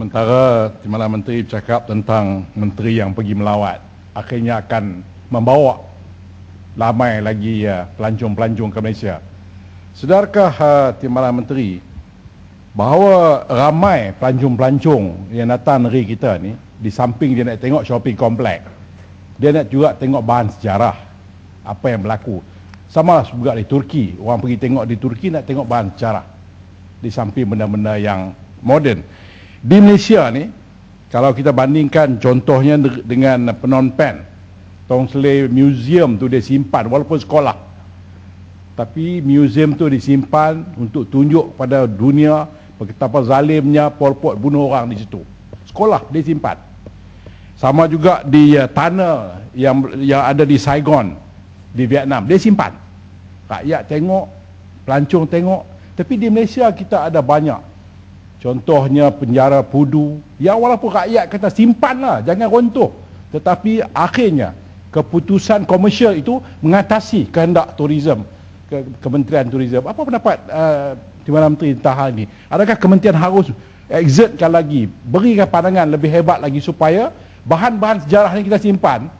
sementara Timbalan Menteri bercakap tentang menteri yang pergi melawat. Akhirnya akan membawa ramai lagi uh, pelancong-pelancong ke Malaysia. Sedarkah uh, Timbalan Menteri bahawa ramai pelancong-pelancong yang datang negeri kita ni di samping dia nak tengok shopping komplek dia nak juga tengok bahan sejarah apa yang berlaku. Sama lah juga di Turki orang pergi tengok di Turki nak tengok bahan sejarah di samping benda-benda yang moden di Malaysia ni kalau kita bandingkan contohnya dengan Phnom Penh Tong Sele Museum tu dia simpan walaupun sekolah. Tapi museum tu disimpan untuk tunjuk pada dunia betapa zalimnya Pol Pot bunuh orang di situ. Sekolah dia simpan. Sama juga di uh, tunnel yang yang ada di Saigon di Vietnam dia simpan. Rakyat tengok pelancong tengok. Tapi di Malaysia kita ada banyak contohnya penjara pudu. Yang walaupun rakyat kata simpan lah jangan runtuh. Tetapi akhirnya keputusan komersial itu mengatasi kehendak turism ke Kementerian Turism. Apa pendapat uh, Timbalan Menteri tentang hal ini adakah kementerian harus exertkan lagi berikan pandangan lebih hebat lagi supaya bahan-bahan sejarah yang kita simpan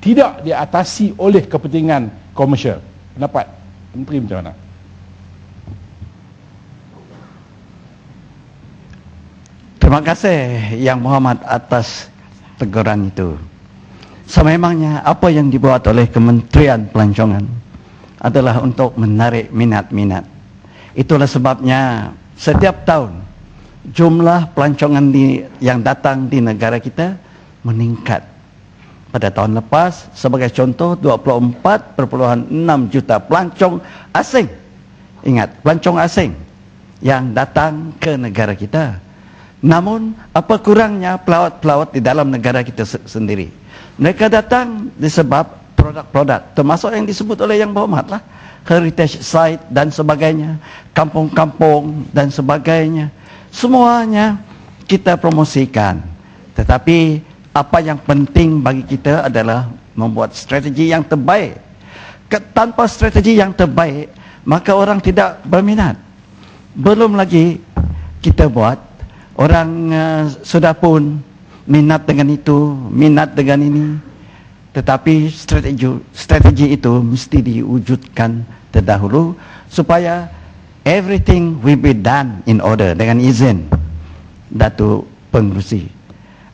tidak diatasi oleh kepentingan komersial? Pendapat Menteri macam mana Terima kasih Yang Muhammad atas teguran itu. Sememangnya apa yang dibuat oleh Kementerian Pelancongan adalah untuk menarik minat-minat. Itulah sebabnya setiap tahun jumlah pelancongan di, yang datang di negara kita meningkat. Pada tahun lepas sebagai contoh 24.6 juta pelancong asing. Ingat, pelancong asing yang datang ke negara kita. Namun apa kurangnya pelawat-pelawat di dalam negara kita sendiri. Mereka datang disebab produk-produk termasuk yang disebut oleh Yang Berhormat lah. Heritage site dan sebagainya. Kampung-kampung dan sebagainya. Semuanya kita promosikan. Tetapi apa yang penting bagi kita adalah membuat strategi yang terbaik. Tanpa strategi yang terbaik, maka orang tidak berminat. Belum lagi kita buat, orang uh, sudah pun minat dengan itu, minat dengan ini. Tetapi strategi strategi itu mesti diwujudkan terdahulu supaya everything will be done in order dengan izin Datuk Pengerusi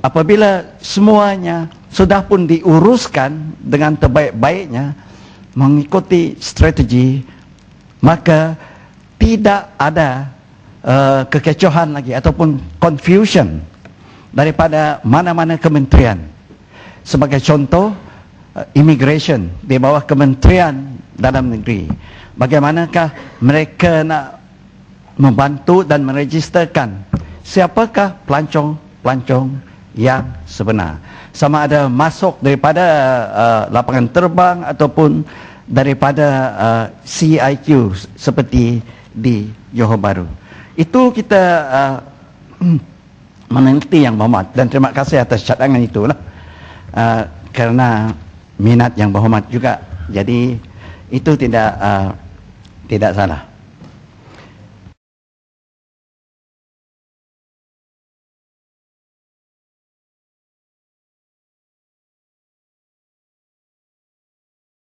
apabila semuanya sudah pun diuruskan dengan terbaik-baiknya mengikuti strategi maka tidak ada uh, kekecohan lagi ataupun confusion daripada mana-mana kementerian sebagai contoh uh, immigration di bawah kementerian dalam negeri bagaimanakah mereka nak membantu dan meregisterkan siapakah pelancong-pelancong yang sebenar. Sama ada masuk daripada uh, lapangan terbang ataupun daripada uh, CIQ seperti di Johor Bahru. Itu kita uh, menanti yang berhormat dan terima kasih atas cadangan itu. Uh, kerana minat yang berhormat juga. Jadi itu tidak uh, tidak salah.